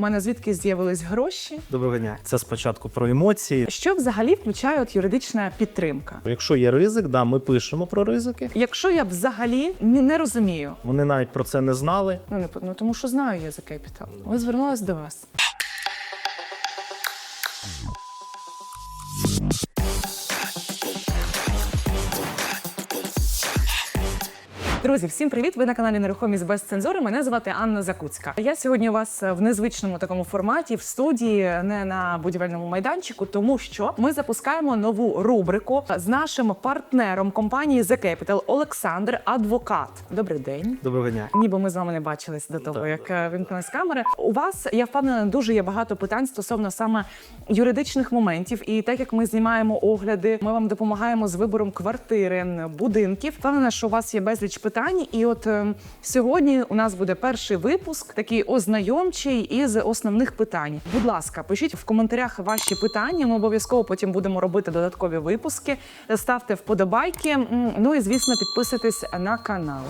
в мене звідки з'явились гроші. Доброго дня. Це спочатку про емоції. Що взагалі включає от юридична підтримка? Якщо є ризик, да, ми пишемо про ризики. Якщо я взагалі не, не розумію, Вони навіть про це не знали. ну не ну тому, що знаю я за Ми Ось звернулася до вас. Друзі, всім привіт! Ви на каналі Нерухомість без цензури. Мене звати Анна Закуцька. Я сьогодні у вас в незвичному такому форматі в студії, не на будівельному майданчику, тому що ми запускаємо нову рубрику з нашим партнером компанії The Capital Олександр Адвокат. Добрий день. Доброго дня. Ніби ми з вами не бачились до того, Так. як е, вімкнулись камери. У вас я впевнена, дуже є багато питань стосовно саме юридичних моментів. І так як ми знімаємо огляди, ми вам допомагаємо з вибором квартири, будинків. Впевнена, що у вас є безліч питань. І от е, сьогодні у нас буде перший випуск, такий ознайомчий із основних питань. Будь ласка, пишіть в коментарях ваші питання. Ми обов'язково потім будемо робити додаткові випуски. Ставте вподобайки. Ну і звісно, підписуйтесь на канал.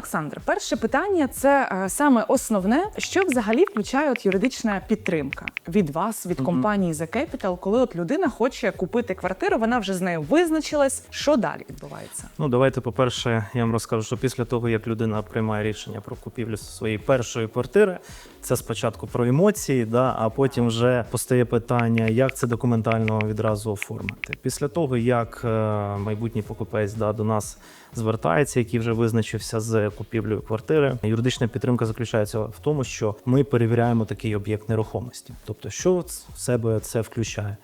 Олександр, перше питання це е, саме основне, що взагалі включає от юридична підтримка від вас, від компанії The Capital, коли от людина хоче купити квартиру, вона вже з нею визначилась. Що далі відбувається? Ну давайте, по-перше, я вам розкажу, що після того, як людина приймає рішення про купівлю своєї першої квартири, це спочатку про емоції, да, а потім вже постає питання, як це документально відразу оформити. Після того, як е, майбутній покупець да, до нас звертається, який вже визначився з купівлею квартири, юридична підтримка заключається в тому, що ми перевіряємо такий об'єкт нерухомості. Тобто, що в себе це включає?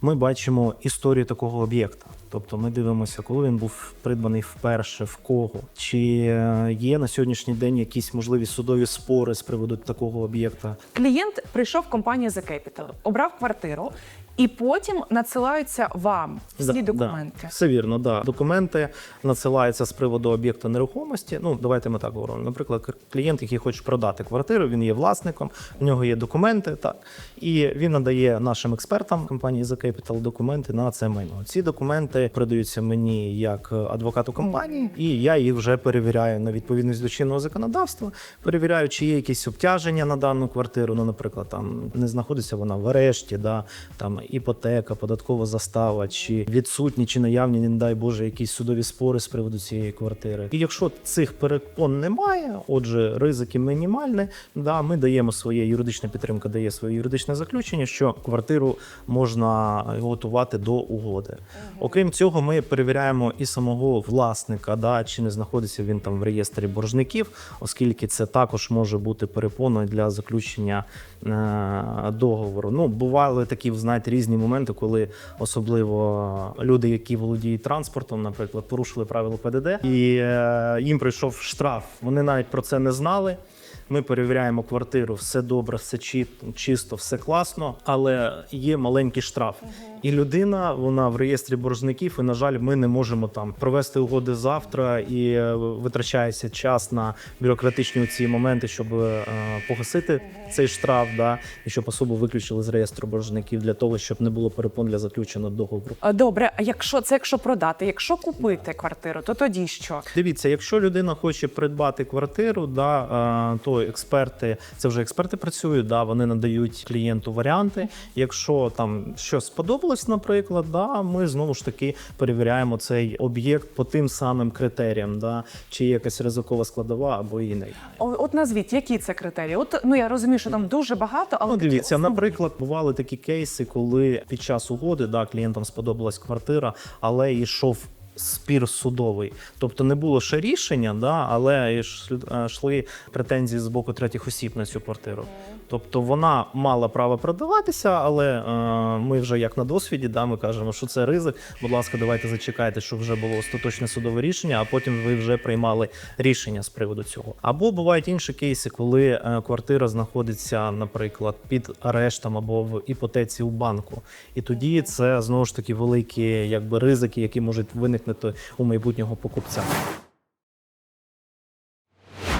Ми бачимо історію такого об'єкта. Тобто ми дивимося, коли він був придбаний вперше, в кого, чи е, є на сьогоднішній день якісь можливі судові спори з приводу такого об'єкта. Клієнт прийшов в компанію The Capital, обрав квартиру, і потім надсилаються вам всі Да, документи. Да, все вірно, да. Документи надсилаються з приводу об'єкту нерухомості. Ну, давайте ми так говоримо. Наприклад, клієнт, який хоче продати квартиру, він є власником, в нього є документи, так. І він надає нашим експертам компанії The Capital документи на це майно. Ці документи передаються мені як адвокату компанії, і я їх вже перевіряю на відповідність до чинного законодавства. Перевіряю, чи є якісь обтяження на дану квартиру. Ну, наприклад, там не знаходиться вона в арешті, да, там іпотека, податкова застава, чи відсутні, чи наявні, не дай Боже, якісь судові спори з приводу цієї квартири. І якщо цих перепон немає, отже, ризики мінімальні, да, ми даємо своє юридична підтримка, дає своє юридичне заключення, що квартиру можна готувати до угоди. Окрім цього, ми перевіряємо і самого власника, да, чи не знаходиться він там в реєстрі боржників, оскільки це також може бути перепоною для заключення е, договору. Ну, бували такі, знаєте, різні моменти, коли особливо люди, які володіють транспортом, наприклад, порушили правила ПДД, і е, їм прийшов штраф. Вони навіть про це не знали. Ми перевіряємо квартиру, все добре, все чисто, все класно, але є маленький штраф. І людина, вона в реєстрі боржників, і на жаль, ми не можемо там провести угоди завтра, і е, витрачається час на бюрократичні ці моменти, щоб е, погасити цей штраф, да, і щоб особу виключили з реєстру боржників для того, щоб не було перепон для заключеного договору. Добре, а якщо це якщо продати, якщо купити квартиру, то тоді що? Дивіться, якщо людина хоче придбати квартиру, да, е, експерти, це вже експерти працюють, да, вони надають клієнту варіанти. Якщо там щось сподобалось, наприклад, да, ми знову ж таки перевіряємо цей об'єкт по тим самим критеріям, да, чи є якась ризикова складова або і не. От назвіть, які це критерії? От ну я розумію, що там дуже багато, але Ну, дивіться, основні. наприклад, бували такі кейси, коли під час угоди да, клієнтам сподобалась квартира, але йшов спір судовий. Тобто не було ще рішення, да, але е, йшли претензії з боку третіх осіб на цю квартиру. Тобто вона мала право продаватися, але е, ми вже як на досвіді, да, ми кажемо, що це ризик. Будь ласка, давайте зачекайте, щоб вже було остаточне судове рішення, а потім ви вже приймали рішення з приводу цього. Або бувають інші кейси, коли е, квартира знаходиться, наприклад, під арештом або в іпотеці у банку. І тоді це знову ж таки великі якби, ризики, які можуть виникнути у майбутнього покупця.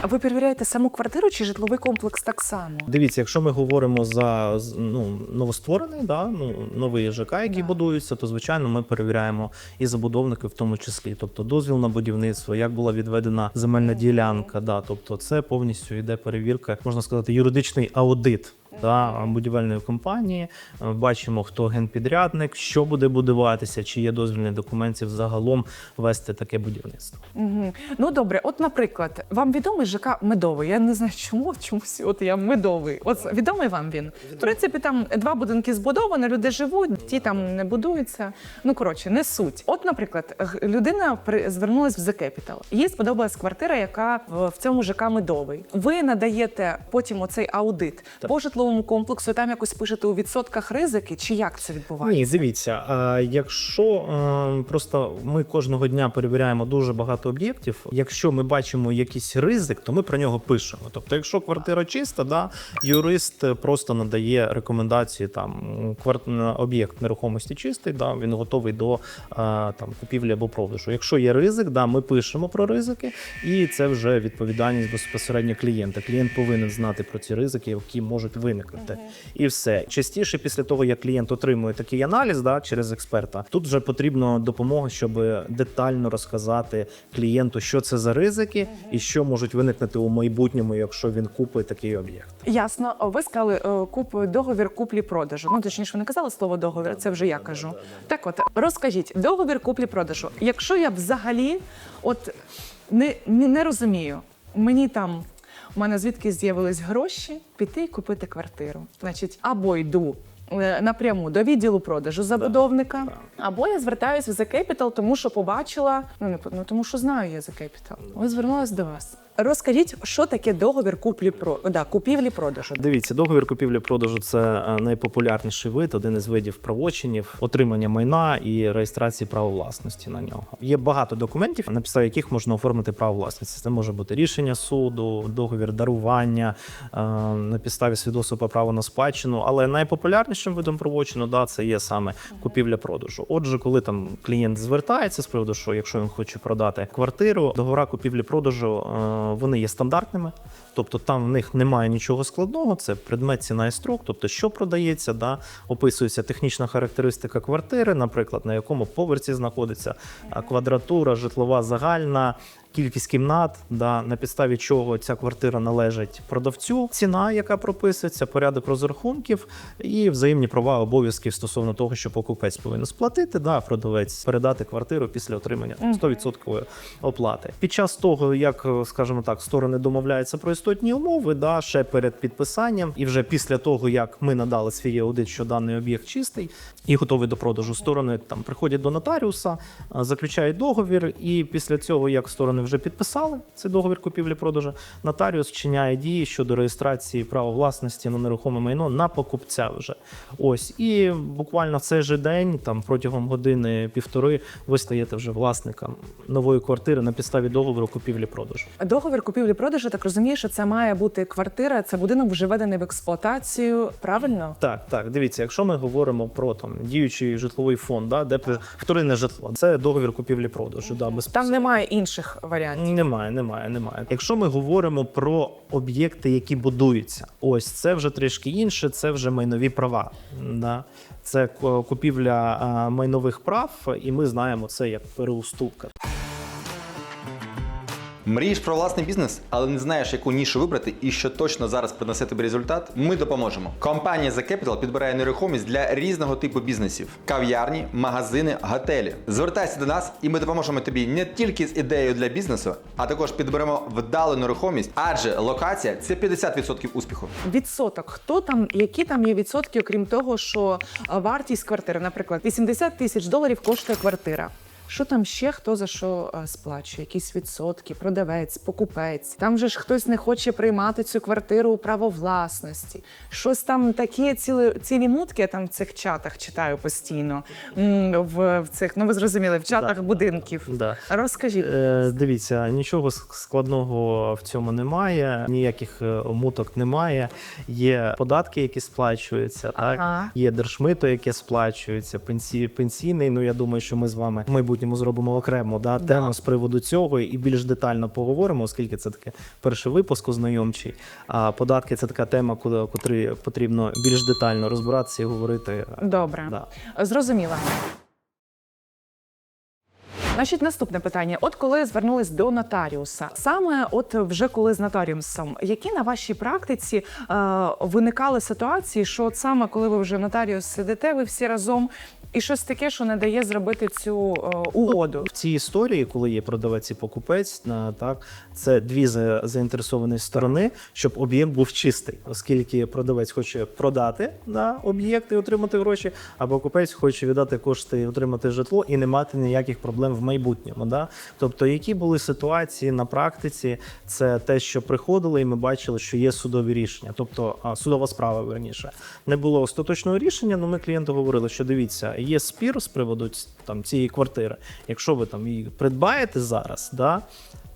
А ви перевіряєте саму квартиру чи житловий комплекс так само? Дивіться, якщо ми говоримо за ну, новостворений, да, ну, новий ЖК, який Да. будується, то звичайно ми перевіряємо і забудовники в тому числі. Тобто дозвіл на будівництво, як була відведена земельна ділянка. Да, тобто це повністю йде перевірка, можна сказати, юридичний аудит. Да, будівельної компанії Е, бачимо, хто генпідрядник, що буде будуватися, чи є дозвільні документів загалом вести таке будівництво. Угу. Ну добре, от, наприклад, вам відомий ЖК медовий. Я не знаю, чому чомусь. От я медовий. От відомий вам він. В принципі, там два будинки збудовані, люди живуть, ті там не будуються. Ну коротше, не суть. От, наприклад, людина при- звернулась в The Capital. Їй сподобалась квартира, яка в, цьому ЖК медовий. Ви надаєте потім оцей аудит по житловому комплексу. Там якось пишете у відсотках ризики, чи як це відбувається? Ні, дивіться, якщо просто ми кожного дня перевіряємо дуже багато об'єктів, якщо ми бачимо якийсь ризик, то ми про нього пишемо. Тобто, якщо квартира чиста, да, юрист просто надає рекомендації там об'єкт нерухомості чистий, да, він готовий до там купівлі або продажу. Якщо є ризик, да, ми пишемо про ризики, і це вже відповідальність безпосередньо клієнта. Клієнт повинен знати про ці ризики, які можуть виникнути. І все частіше, після того як клієнт отримує такий аналіз, да, через експерта, тут вже потрібна допомога, щоб детально розказати клієнту, що це за ризики і що можуть виникнути у майбутньому, якщо він купить такий об'єкт. Ясно. Ви сказали е, куп договір куплі-продажу. Ну точніше, ви не казали слово договір, це вже я кажу. Так, от розкажіть, договір куплі-продажу. Якщо я взагалі от не, не розумію, мені там. У мене звідки з'явились гроші піти і купити квартиру. Значить, або йду е, напряму до відділу продажу забудовника, або я звертаюся в The Capital, тому що побачила, ну не ну тому що знаю я The Capital. Ось звернулася до вас. Розкажіть, що таке договір куплі про да, купівлі-продажу. Дивіться, договір купівлі-продажу це е, найпопулярніший вид, один із видів правочинів, отримання майна і реєстрації права власності на нього. Є багато документів, на підставі яких можна оформити право власності. Це може бути рішення суду, договір дарування е, на підставі свідоцтва про право на спадщину. Але найпопулярнішим видом правочину да, це є саме купівля-продажу. Отже, коли там клієнт звертається з приводу, що якщо він хоче продати квартиру, договора купівлі-продажу е, вони є стандартними. Тобто там в них немає нічого складного, це предмет ціна і строк, тобто що продається, да, описується технічна характеристика квартири, наприклад, на якому поверсі знаходиться квадратура, житлова загальна. Кількість кімнат, да, на підставі чого ця квартира належить продавцю, ціна, яка прописується, порядок розрахунків і взаємні права обов'язки стосовно того, що покупець повинен сплатити, да, а продавець передати квартиру після отримання 100% оплати. Під час того, як, е, скажімо так, сторони домовляються про істотні умови, да, ще перед підписанням, і вже після того, як ми надали свій аудит, що даний об'єкт чистий і готовий до продажу, сторони там приходять до нотаріуса, заключають договір, і після цього, як сторони вже підписали цей договір купівлі-продажу, нотаріус вчиняє дії щодо реєстрації права власності на нерухоме майно на покупця вже. Ось і буквально в цей же день, там протягом години півтори, ви стаєте вже власником нової квартири на підставі договору купівлі-продажу. Договір купівлі-продажу, так розумію, що це має бути квартира, це будинок вже введений в експлуатацію. Правильно? Так, так, дивіться, якщо ми говоримо про там діючий житловий фонд, да, де вторинне житло, це договір купівлі-продажу. Да, без Там немає інших варіантів. Немає, немає, немає. Якщо ми говоримо про об'єкти, які будуються, ось це вже трішки інше, це вже майнові права. Да? Це ку- купівля майнових прав, і ми знаємо це як переуступка. Мрієш про власний бізнес, але не знаєш, яку нішу вибрати і що точно зараз принесе тобі результат? Ми допоможемо. Компанія The Capital підбирає нерухомість для різного типу бізнесів: кав'ярні, магазини, готелі. Звертайся до нас, і ми допоможемо тобі не тільки з ідеєю для бізнесу, а також підберемо вдалу нерухомість, адже локація це 50% успіху. Відсоток. Хто там, які там є відсотки, окрім того, що вартість квартири, наприклад, 80 тисяч доларів коштує квартира. Що там ще хто за що е, сплачує? Якісь відсотки, продавець, покупець. Там же ж хтось не хоче приймати цю квартиру у право власності. Щось там такі цілі, цілі мутки, я там в цих чатах читаю постійно. В, в цих, ну ви зрозуміли, в чатах будинків. Да. Розкажіть. Е, дивіться, нічого складного в цьому немає, ніяких е, муток немає. Є податки, які сплачуються, Ага. так є держмито, яке сплачується, пенсі, пенсійний. Ну я думаю, що ми з вами в майбутньому зробимо окремо да, тему з приводу цього і більш детально поговоримо, оскільки це таке перший випуск ознайомчий. А податки це така тема, куди котрі потрібно більш детально розбиратися і говорити. Добре, Да. зрозуміла. Значить, наступне питання: от коли звернулись до нотаріуса, саме от вже коли з нотаріусом, які на вашій практиці е, виникали ситуації, що от саме коли ви вже нотаріус сидите, ви всі разом, і щось таке, що не дає зробити цю е, угоду? В цій історії, коли є продавець і покупець, на так це дві за- заінтересовані сторони, щоб об'єкт був чистий, оскільки продавець хоче продати на об'єкт і отримати гроші, а покупець хоче віддати кошти і отримати житло і не мати ніяких проблем в майбутньому. Да? Тобто, які були ситуації на практиці, це те, що приходили, і ми бачили, що є судові рішення, тобто судова справа верніше. Не було остаточного рішення, але ми клієнту говорили, що дивіться, є спір з приводу там цієї квартири. Якщо ви там її придбаєте зараз, да,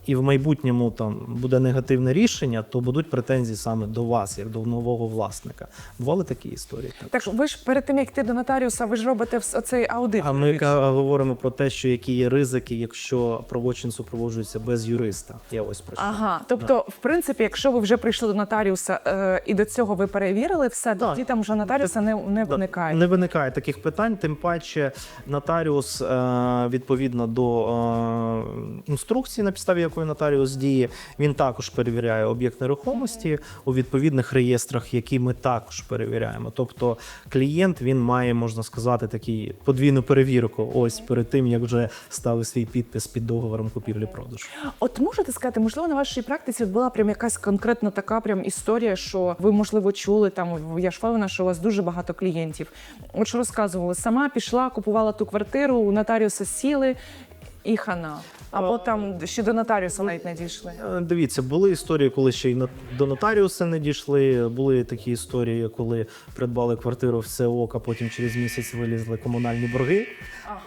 і в майбутньому там буде негативне рішення, то будуть претензії саме до вас, як до нового власника. Бували такі історії. Так. Так ви ж перед тим як йти до нотаріуса, ви ж робите цей аудит. А ми говоримо про те, що які є ризики, якщо правочин супроводжується без юриста. Я ось про. Ага, тобто, в принципі, якщо ви вже прийшли до нотаріуса е, і до цього ви перевірили все, Так. тоді там вже нотаріуса не, не Да, виникає. Не виникає таких питань, тим паче нотаріус е, відповідно до е, інструкції, на підставі якої нотаріус діє, він також перевіряє об'єкт нерухомості у відповідних реєстрах, які ми також перевіряємо. Тобто клієнт він має, можна сказати, такий подвійну перевірку. Ось перед тим як вже ставив свій підпис під договором купівлі-продажу. От можете сказати, можливо, на вашій практиці була прям якась конкретна така прям історія, що ви, можливо, чули там. Я ж що у вас дуже багато клієнтів. От що розказували, сама пішла, купувала ту квартиру, у нотаріуса сіли і хана. Або там ще до нотаріуса навіть не дійшли. Е, Дивіться, були історії, коли ще й на- до нотаріуса не дійшли. Були такі історії, коли придбали квартиру все ок, а потім через місяць вилізли комунальні борги.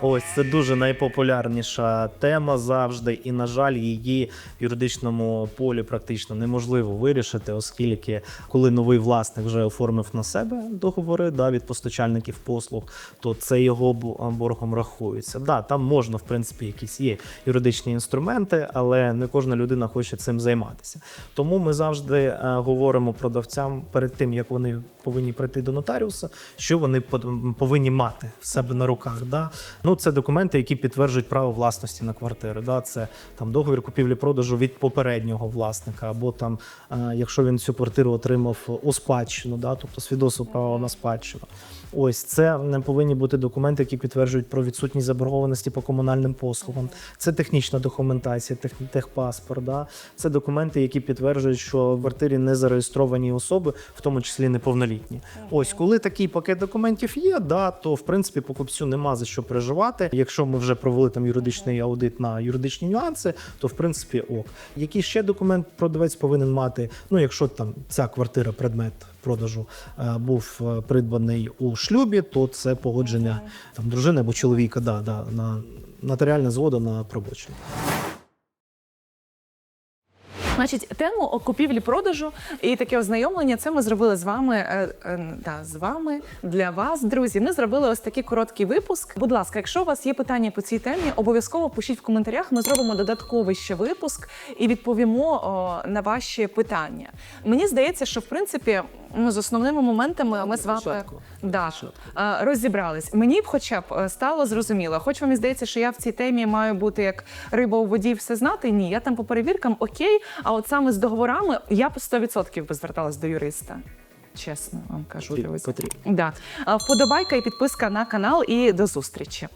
Ось це дуже найпопулярніша тема завжди, і на жаль, її в юридичному полі практично неможливо вирішити, оскільки коли новий власник вже оформив на себе договори да, від постачальників послуг, то це його бу- боргом рахується. Да, там можна, в принципі, якісь є юридичні інструменти, але не кожна людина хоче цим займатися. Тому ми завжди е, говоримо продавцям перед тим, як вони повинні прийти до нотаріуса, що вони повинні мати в себе на руках. Да? Ну, це документи, які підтверджують право власності на квартири. Да? Це там договір купівлі-продажу від попереднього власника, або там, е, якщо він цю квартиру отримав у спадщину, да? тобто свідоцтво права на спадщину. Ось це не повинні бути документи, які підтверджують про відсутність заборгованості по комунальним послугам. Це технічна документація, тех, техпаспорт. Да? Це документи, які підтверджують, що в квартирі не зареєстровані особи, в тому числі неповнолітні. Ось коли такий пакет документів є, да, то в принципі покупцю нема за що переживати. Якщо ми вже провели там юридичний аудит на юридичні нюанси, то в принципі ок. Який ще документ продавець повинен мати? Ну, якщо там ця квартира предмет продажу е, був е, придбаний у шлюбі, то це погодження там дружини або чоловіка, да, да, на нотаріальна згода на пробочину. Значить, тему купівлі-продажу і таке ознайомлення. Це ми зробили з вами. е, е, да, з вами для вас, друзі. Ми зробили ось такий короткий випуск. Будь ласка, якщо у вас є питання по цій темі, обов'язково пишіть в коментарях. Ми зробимо додатковий ще випуск і відповімо о, на ваші питання. Мені здається, що в принципі ну, з основними моментами ми з вами да, е, розібрались. Мені б, хоча б е, стало зрозуміло. Хоч вам і здається, що я в цій темі маю бути як риба у воді, все знати. Ні, я там по перевіркам окей. А от саме з договорами я б 100% би зверталась до юриста. Чесно вам кажу, Потрібно, Да. Е, Вподобайка і підписка на канал. І до зустрічі.